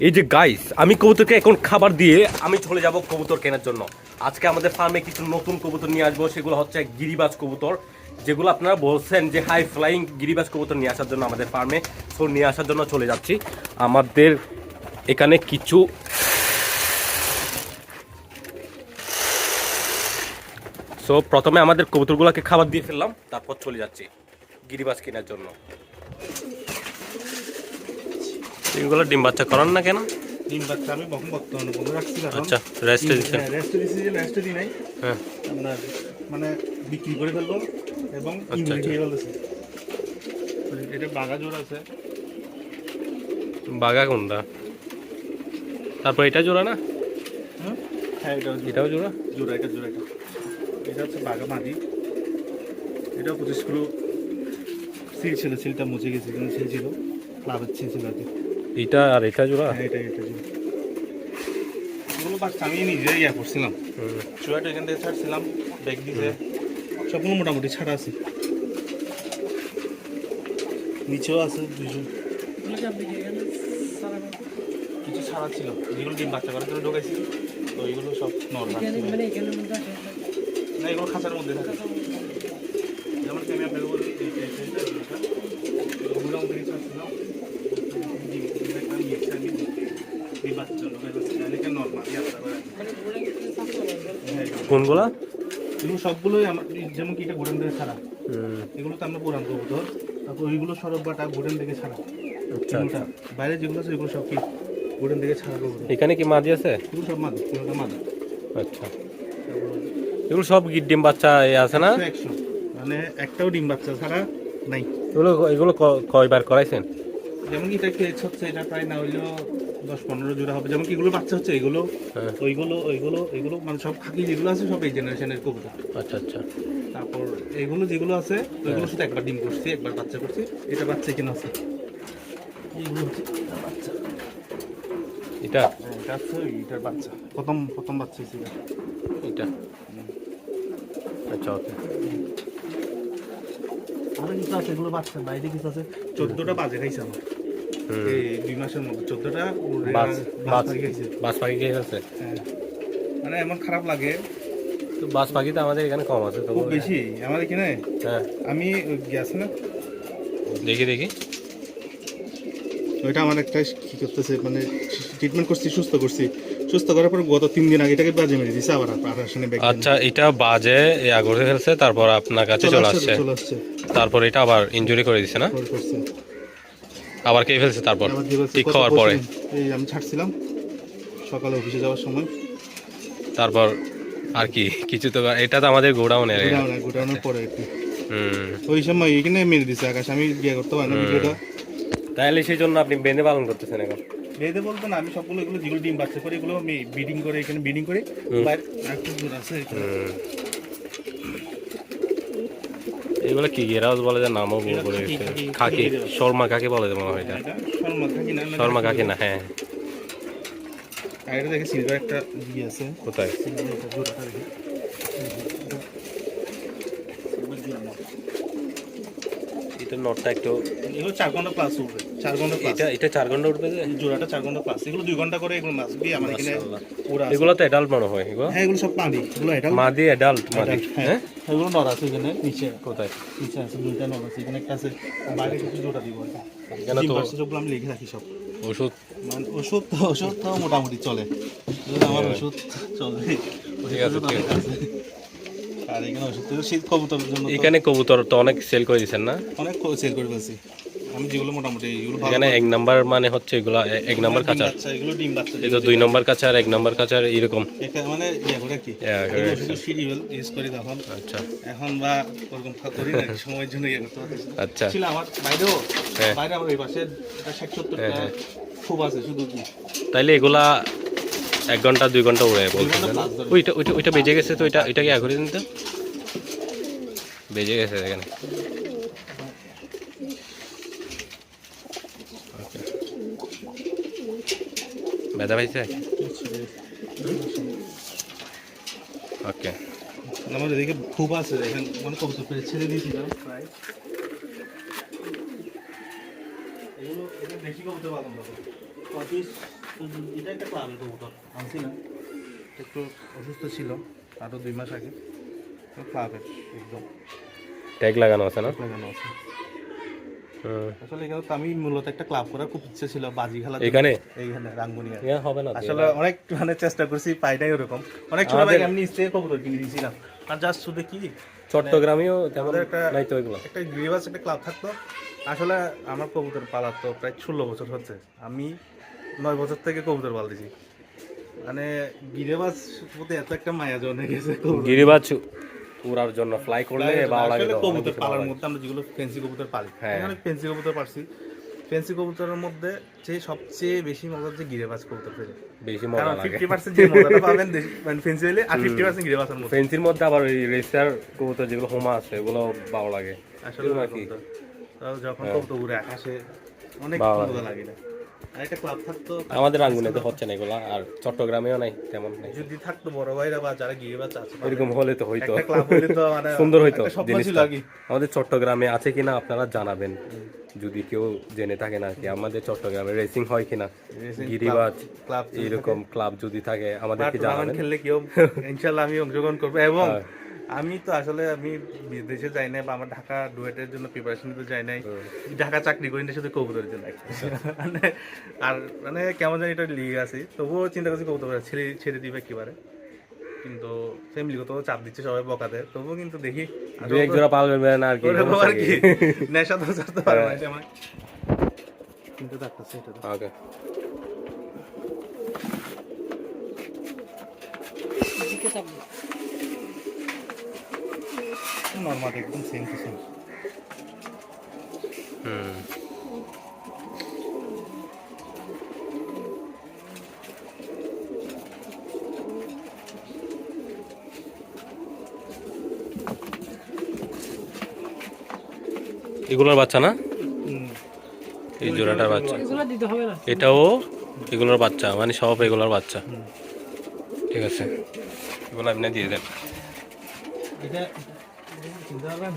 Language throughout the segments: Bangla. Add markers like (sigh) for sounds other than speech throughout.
এই যে গাইস আমি কবুতরকে এখন খাবার দিয়ে আমি চলে যাব কবুতর কেনার জন্য। আজকে আমাদের ফার্মে কিছু নতুন কবুতর নিয়ে আসব, সেগুলো হচ্ছে গিরিবাজ কবুতর। যেগুলো আপনারা বলছেন যে হাই ফ্লাইং গিরিবাজ কবুতর নিয়ে আসার জন্য আমাদের ফার্মে সো নিয়ে আসার জন্য চলে যাচ্ছি। আমাদের এখানে কিছু সো প্রথমে আমাদের কবুতরগুলোকে খাবার দিয়ে ফেললাম, তারপর চলে যাচ্ছি গিরিবাজ কেনার জন্য। এগুলো ডিম বাচ্চা করান না কেন? ডিম বাচ্চা আমি রাখছি আচ্ছা রেস্টে দিচ্ছেন। রেস্টে দিচ্ছি যে রেস্টে দিই নাই। হ্যাঁ। আপনার মানে বিক্রি করে ফেলব এবং আচ্ছা, আচ্ছা। ফেলতেছে। এটা বাগা জোর আছে। বাগা কোনটা? তারপর এটা জোড়া না? হ্যাঁ এটাও জোড়া। জোড়া? এটা জোড়া এটা। এটা হচ্ছে বাগা মাদি এটা পঁচিশ কিলো। সিল ছিল সিলটা মুছে গেছে কিন্তু সিল ছিল। ছিল ছিল আর কি। এটা আর এটা জোড়া হ্যাঁ এটা এটা এগুলো বাচ্চা আমি নিজেই ইয়া করছিলাম চুয়াটা এখান থেকে ছাড়ছিলাম ব্যাগ দিছে সবগুলো মোটামুটি ছাড়া আছে নিচেও আছে দুজন কিছু ছাড়া ছিল যেগুলো ডিম বাচ্চা করার জন্য ঢোকাইছি তো এগুলো সব নর্মাল না এগুলো খাঁচার মধ্যে থাকে যেমন আমি আপনাকে বলি কোনগুলা? এগুলো সবগুলোই আমার যেমন কি এটা গোডেন থেকে ছাড়া। এগুলো তো আমরা পুরান কবুতর। তারপর ওইগুলো সরব বাটা গোডেন থেকে ছাড়া। আচ্ছা বাইরে যেগুলো আছে এগুলো সব কি গোডেন থেকে ছাড়া কবুতর। এখানে কি মাঝি আছে? এগুলো সব মাদা এগুলো মাদা। আচ্ছা। এগুলো সব গিট ডিম বাচ্চা এ আছে না? একশো মানে একটাও ডিম বাচ্চা ছাড়া নাই। এগুলো এগুলো কয়বার করাইছেন? যেমন কি এটা কেজ হচ্ছে এটা প্রায় না হইলেও দশ পনেরো জোড়া হবে। যেমন কি এগুলো বাচ্চা হচ্ছে এগুলো হ্যাঁ। ওইগুলো ওইগুলো এগুলো মানে সব খাকি যেগুলো আছে সব এই জেনারেশনের কবুতর। আচ্ছা আচ্ছা। তারপর এগুলো যেগুলো আছে ওইগুলো শুধু একবার ডিম করছি একবার বাচ্চা করছি এটা বাচ্চা কিনা আছে? এইগুলো হচ্ছে বাচ্চা। এটা? হ্যাঁ, এটা হচ্ছে এটার বাচ্চা। প্রথম প্রথম বাচ্চা ছিল এটা। আচ্ছা ওকে। আরও কিছু আছে এগুলো বাচ্চা বাইরে কিছু আছে। চোদ্দটা বাজে খাইছে আমার। এই দুই মাসের মধ্যে। চোদ্দটা বাস বাস খাইছে। বাস পাখি কে আছে হ্যাঁ। মানে এমন খারাপ লাগে। তো বাস পাখি তো আমাদের এখানে কম আছে খুব বেশি। আমার এখানে? হ্যাঁ। আমি গেছে না। দেখি দেখি। ওইটা আমার একটা কি করতেছে মানে ট্রিটমেন্ট করছি সুস্থ করছি। সুস্থ করার পর গত তিন দিন আগে এটাকে বাজে মেরে দিছে আবার ব্যাগ আচ্ছা এটা বাজে ইয়া করে ফেলছে তারপর আপনার কাছে চলে আসছে তারপর এটা আবার ইনজুরি করে দিছে না? আবার কে ফেলছে তারপর? ঠিক খাওয়ার পরে? এই আমি ছাড়ছিলাম। সকালে অফিসে যাওয়ার সময়। তারপর আর কি কিছু তো এটা তো আমাদের গোডাউনের গোডাউনে গোডাউনের পরে হুম। ওই সময় এখানে মেরে দিছে আকাশ। আমি বিয়ে করতে পারি না ভিডিওটা। তাহলে সেই জন্য আপনি বেঁধে পালন করতেছেন এখন? বেঁধে বলতো না আমি সবগুলো এগুলো যেগুলো ডিম বাচ্চা করে এগুলো আমি বিডিং করে এখানে বিডিং করে আছে এগুলো কি গেরাজ বলে যে নামও করে খাকি। শর্মা কাকে বলে যে মনে হয় এটা। শর্মা খাকি না না, শর্মা কাকি না হ্যাঁ। আর এটা দেখে সিলভার একটা ইয়ে আছে। কোথায়? সিলভার একটা জোড়াটা দেখে। এটা নটটা একটু এগুলো চার ঘণ্টা প্লাস উঠবে। চার ঘণ্টা এটা এটা চার ঘণ্টা উঠবে যে? জোড়াটা চার ঘণ্টা প্লাস এগুলো দুই ঘণ্টা করে এগুলো মাছ দিয়ে আমার এখানে। এগুলো তো অ্যাডাল্ট মনে হয় এগুলো? হ্যাঁ এগুলো সব এগুলো এটা মাদি অ্যাডাল্ট মাদি। হ্যাঁ। হ্যাঁ? এগুলো নর আছে এখানে নিচে। কোথায়? নিচে আছে দুইটা নর আছে। এখানে একটা আছে বাইরে কিছু জোড়া দিব এখানে তো সবগুলো আমি লিখে রাখি সব। ওষুধ। মানে ওষুধ তো ওষুধ তো মোটামুটি চলে। আমার ওষুধ চলে। ঠিক আছে, ঠিক আছে। আর এখানে ওষুধ শীত কবুতরের জন্য এখানে কবুতর তো অনেক সেল করে দিচ্ছেন না? অনেক সেল করে ফেলছি। আমি যেগুলো মোটামুটি এগুলো এখানে এক নাম্বার মানে হচ্ছে এগুলা এক নাম্বার কাঁচা। এগুলো ডিম বাচ্চা এই দুই নম্বর কাঁচা আর এক নম্বর কাঁচা এরকম। এটা মানে ইয়ে করে কি। ইয়া করে এগুলো শুধু শিডিউল ইউজ করি তখন। আচ্ছা। এখন বা ওরকম করি না (laughs) সময়ের জন্য ইয়ে করতে আচ্ছা। ছিল আমার বাইরেও হ্যাঁ। বাইরে আমার এই পাশে ষাট সত্তরটা হ্যাঁ, হ্যাঁ। খুব আছে শুধু কি। তাইলে এগুলা এক ঘণ্টা, দুই ঘণ্টা উড়ে বলছেন ঘণ্টা না? plus ধরে। ওইটা ওইটা ওইটা বেজে গেছে তো, ওইটা ওইটা কি আগে দিন তো বেজে গেছে এখানে. ব্যথা পাইছে ওকে আমার এদিকে খুব আছে, দেখেন মানে কবুতর পেরে ছেড়ে দিয়েছিলাম, প্রায় এগুলো এটা বেশি পালন করব পঁচিশ এটা একটা ক্লাবের কবুতর আনছি একটু অসুস্থ ছিল আরও দুই মাস আগে। ক্লাবের একদম। ট্যাগ লাগানো আছে না? লাগানো আছে। আসলে এখানে তো আমি মূলত একটা ক্লাব করার খুব ইচ্ছে ছিল বাজি খেলা এখানে? এইখানে রাঙ্গুনিয়া এখানে হবে না আসলে অনেক মানে চেষ্টা করছি পাই নাই ওরকম। অনেক ছোট ভাই এমনি ইচ্ছে কবুতর কিনে দিয়েছিলাম। আর জাস্ট শুধু কি? চট্টগ্রামেও তেমন একটা- নাই তো এগুলো। একটা একটা ক্লাব থাকতো। আসলে আমার কবুতর পালা তো প্রায় ষোলো বছর হচ্ছে। আমি নয় বছর থেকে কবুতর পালতেছি। মানে গিরিবাস প্রতি এত একটা মায়া জমে গেছে গিরিবাজ উড়ার জন্য ফ্লাই করলে ভালো লাগে কবুতর পালার মধ্যে আমরা যেগুলো ফেন্সি কবুতর পালি হ্যাঁ। অনেক ফেন্সি কবুতর পারছি। ফেন্সি কবুতরের মধ্যে যে সবচেয়ে বেশি মজা হচ্ছে গিরেবাজ কবুতর পেলে বেশি মজা লাগে। ফিফটি পার্সেন্ট যে মজাটা (laughs) পাবেন মানে ফেন্সি হলে আর ফিফটি পার্সেন্ট গিরেবাজের মধ্যে। ফেন্সির মধ্যে আবার ওই রেসার কবুতর যেগুলো হোমা আছে ওগুলো ভালো লাগে। আসলে ওরা কি? কবুতর। যখন উড়ে আকাশে অনেক হ্যাঁ। ভালো মজা লাগে না। আমাদের আঙ্গুনে তো হচ্ছে না এগুলো আর চট্টগ্রামেও নাই তেমন নাই। যদি থাকতো বড় ভাইরা বা যারা গিরেবাজ আছে এরকম হলে তো হইতো। মানে সুন্দর হইতো জিনিসটা। আমাদের চট্টগ্রামে আছে কিনা আপনারা জানাবেন। যদি কেউ জেনে থাকেন আর কি আমাদের চট্টগ্রামে রেসিং হয় কিনা গিরিবাজ ক্লাব এরকম ক্লাব যদি থাকে আমাদেরকে টুর্নামেন্ট জানাবেন। খেললে কেউ (laughs) ইনশাল্লাহ আমি অংশগ্রহণ করব। এবং হ্যাঁ। আমি তো আসলে আমি বিদেশে যাই নাই বা আমার ঢাকা ডুয়েটের জন্য প্রিপারেশন নিতে যাই নাই। ঢাকা চাকরি করি না শুধু কবুতরের জন্য। মানে আর মানে কেমন জানি এটা লিগে আছে তবুও চিন্তা করছি কবুতর ছেড়ে ছেড়ে দিবে একেবারে। কিন্তু ফ্যামিলিগত চাপ দিচ্ছে সবাই বকাতে তবুও কিন্তু দেখি দু এক জোড়া পালবেন আর কি আর কি। নেশা তো ছাড়তে পারব। না এটা আমার। কিন্তু ডাক্তার এটা তো। ওকে নর্মাল একদম সেম টু সেম হুম। এগুলোর বাচ্চা না? এই জোড়াটার বাচ্চা। এটাও এগুলোর বাচ্চা মানে সব এগুলোর বাচ্চা। ঠিক আছে। এগুলো আপনি দিয়ে দেন। চিন্তা পারবেন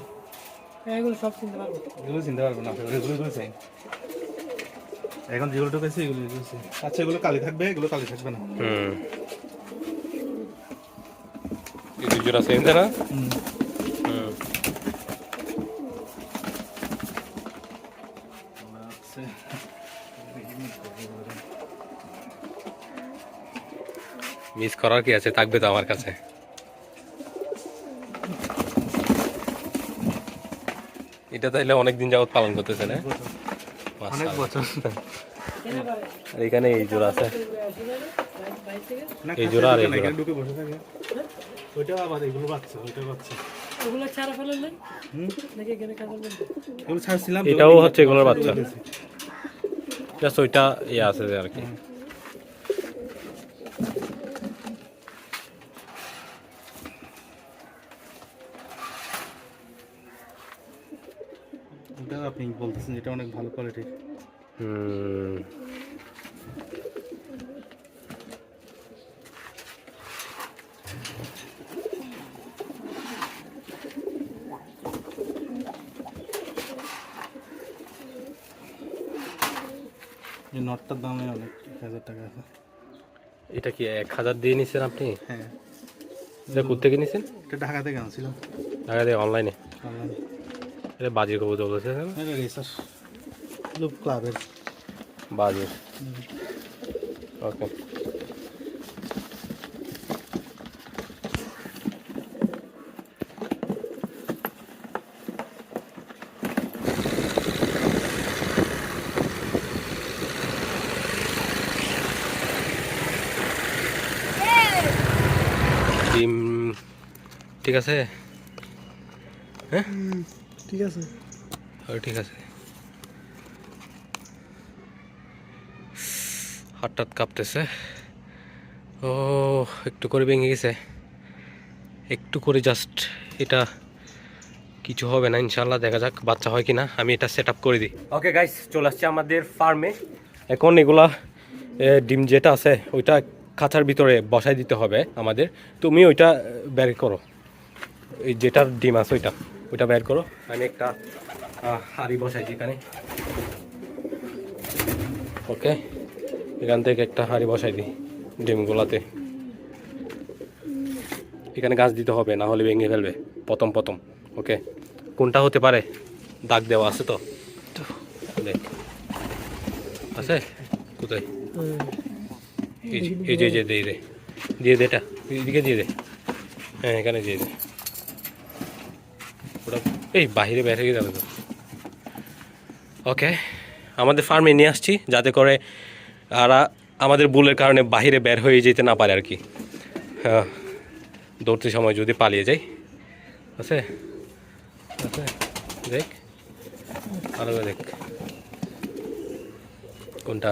এগুলো সব চিনতে পারব এগুলো চিনতে পারব না এগুলো চাই এখন যেগুলো ঢুকেছে এগুলো আচ্ছা এগুলো কালি থাকবে এগুলো কালি থাকবে না হুম হুম মিস করার কি আছে? থাকবে তো আমার কাছে। এটা তাইলে অনেকদিন যাবত পালন করতেছে না? অনেক বছর। আর এখানে এই জোড়া আছে। এই জোড়া আর এই জোড়া। ঢুকে বসে থাকে ওইটা আবার এগুলো বাচ্চা ওইটা বাচ্চা। ওগুলো ছাড়া ফেলেন নাই? দেখি এখানে কাজ করবেন এগুলো ছাড়ছিলাম এটাও হচ্ছে এগুলোর বাচ্চা। জাস্ট ওইটা ইয়ে আছে যে আর কি ওটা আপনি বলতেছেন এটা অনেক ভালো কোয়ালিটির এই নটটার দামে অনেক এক হাজার টাকা আছে। এটা কি এক হাজার দিয়ে নিছেন আপনি? হ্যাঁ। এটা কোথেকে নিছেন? এটা ঢাকা থেকে আনছিলাম। টাকা দিয়ে অনলাইনে অনলাইনে এটা বাজির কবুতর বলতেছে না? এটা রেসার লুপ ক্লাবের বাজির ওকে ডিম ঠিক আছে? ঠিক আছে। ঠিক আছে। হাতটাত কাঁপতেছে। ও, একটু করে ভেঙে গেছে। একটু করে জাস্ট এটা কিছু হবে না ইনশাল্লাহ দেখা যাক বাচ্চা হয় কি না আমি এটা সেট করে দিই। ওকে গাইস চলে আসছে আমাদের ফার্মে এখন এগুলা ডিম যেটা আছে, ওইটা খাঁচার ভিতরে বসাই দিতে হবে আমাদের। তুমি ওইটা বের করো। এই যেটার ডিম আছে ওইটা ওইটা বের করো। আমি একটা হাঁড়ি বসাইছি এখানে ওকে এখান থেকে একটা হাঁড়ি বসাই দিই ডিমগুলাতে। এখানে গাছ দিতে হবে, না হলে ভেঙে ফেলবে। প্রথম প্রথম, ওকে? কোনটা হতে পারে? দাগ দেওয়া আছে তো? দেখ। আছে? কোথায়? এই যে- যে দিয়ে দে দিয়ে দে এটা। এদিকে দিয়ে দে। হ্যাঁ এখানে দিয়ে দে। ওটা এই বাইরে বের হয়ে যাবে তো। ওকে, আমাদের ফার্মে নিয়ে আসছি, যাতে করে আর আমাদের বুলের কারণে বাইরে বের হয়ে যেতে না পারে আর কি। হ্যাঁ দৌড়তে সময় যদি পালিয়ে যাই। আছে? আছে? দেখ। ভালো করে দেখ। কোনটা?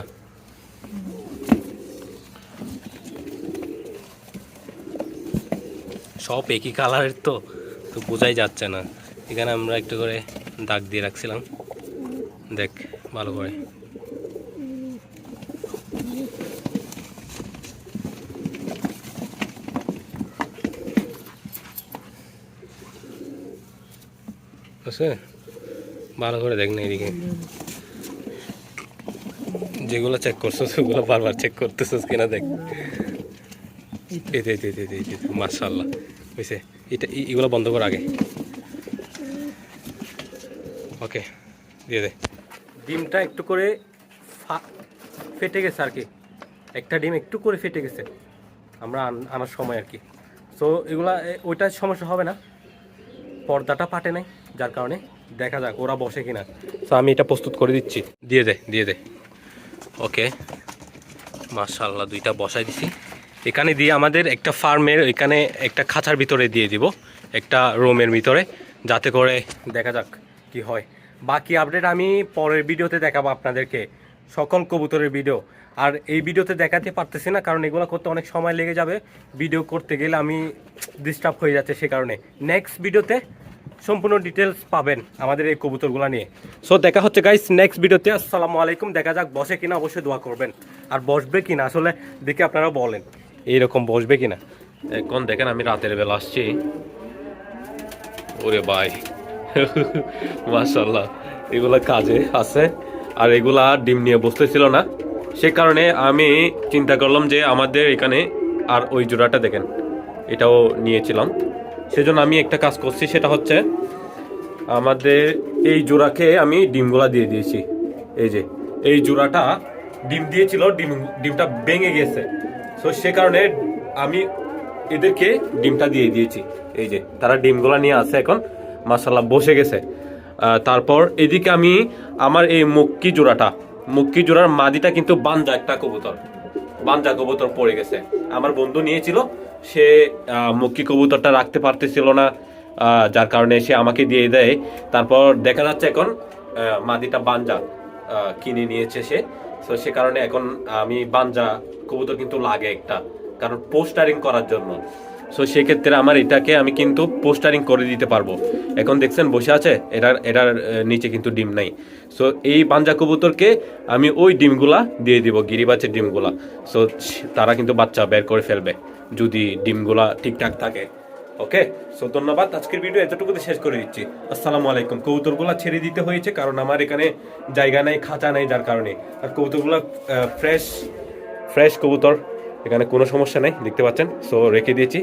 সব একই কালারের তো তো বোঝাই যাচ্ছে না। এখানে আমরা একটু করে দাগ দিয়ে রাখছিলাম। দেখ, ভালো করে। আছে? ভালো করে দেখ না এদিকে। যেগুলো চেক করছ সেগুলো বারবার চেক করতেছিস কিনা দেখ। মাশাআল্লাহ। বুঝছে এটা এগুলো বন্ধ কর আগে। ওকে, দিয়ে দে। ডিমটা একটু করে ফেটে গেছে আর কি। একটা ডিম একটু করে ফেটে গেছে। আমরা আন- আনার সময় আর কি। সো এগুলা ওইটা সমস্যা হবে না। পর্দাটা পাটে নাই। যার কারণে দেখা যাক ওরা বসে কিনা। তো আমি এটা প্রস্তুত করে দিচ্ছি। দিয়ে দে দিয়ে দে। ওকে মাশাল্লাহ দুইটা বসাই দিছি। এখানে দিয়ে আমাদের একটা ফার্মের, এখানে একটা খাঁচার ভিতরে দিয়ে দিব, একটা রুমের ভিতরে, যাতে করে দেখা যাক কি হয়। বাকি আপডেট আমি পরের ভিডিওতে দেখাবো আপনাদেরকে, সকল কবুতরের ভিডিও। আর এই ভিডিওতে দেখাতে পারতেছি না, কারণ এগুলো করতে অনেক সময় লেগে যাবে। ভিডিও করতে গেলে আমি ডিস্টার্ব হয়ে যাচ্ছে সে কারণে। নেক্সট ভিডিওতে সম্পূর্ণ ডিটেলস পাবেন আমাদের এই কবুতরগুলো নিয়ে। সো দেখা হচ্ছে গাইস নেক্সট ভিডিওতে আসসালামু আলাইকুম। দেখা যাক বসে কিনা, অবশ্যই দোয়া করবেন। আর বসবে কিনা, আসলে দেখে আপনারা বলেন। এইরকম বসবে কিনা? এখন দেখেন, আমি রাতের বেলা আসছি। ওরে ভাই। মাশাল্লাহ এগুলা কাজে আছে। আর এগুলা ডিম নিয়ে বসতেছিল না। সে কারণে আমি চিন্তা করলাম যে আমাদের এখানে আর ওই জোড়াটা দেখেন। এটাও নিয়েছিলাম। সেজন্য আমি একটা কাজ করছি, সেটা হচ্ছে আমাদের এই জোড়াকে আমি ডিমগুলা দিয়ে দিয়েছি। এই যে, এই জোড়াটা ডিম দিয়েছিল, ডিম, ডিমটা ভেঙে গেছে। তো সে কারণে আমি এদেরকে ডিমটা দিয়ে দিয়েছি। এই যে, তারা ডিমগুলা নিয়ে আছে এখন মাসাল্লাহ বসে গেছে। তারপর এদিকে আমি আমার এই মুক্কি জোড়াটা, মুক্কি জোড়ার মাদিটা কিন্তু বান্দা একটা কবুতর। বান্দা কবুতর পড়ে গেছে। আমার বন্ধু নিয়েছিল সে মুক্কি কবুতরটা রাখতে পারতেছিল না যার কারণে সে আমাকে দিয়ে দেয়। তারপর দেখা যাচ্ছে এখন মাদিটা আহ, কিনে নিয়েছে সে। তো সে কারণে এখন আমি বানজা কবুতর কিন্তু লাগে একটা কারণ পোস্টারিং করার জন্য। সো সেক্ষেত্রে আমার এটাকে আমি কিন্তু পোস্টারিং করে দিতে পারব। এখন দেখছেন বসে আছে এটার এটার নিচে কিন্তু ডিম নাই। সো এই পাঞ্জা কবুতরকে আমি ওই ডিমগুলা দিয়ে দিব গিরিবাচের ডিমগুলা। সো তারা কিন্তু বাচ্চা বের করে ফেলবে। যদি ডিমগুলা ঠিকঠাক থাকে। ওকে সো ধন্যবাদ। আজকের ভিডিও এতটুকুতে শেষ করে দিচ্ছি। আসসালামু আলাইকুম। কৌতুরগুলা ছেড়ে দিতে হয়েছে কারণ আমার এখানে জায়গা নেই, খাঁচা নেই যার কারণে। আর কৌতুরগুলা ফ্রেশ ফ্রেশ কবুতর। এখানে কোনো সমস্যা নেই, দেখতে পাচ্ছেন। সো রেখে দিয়েছি।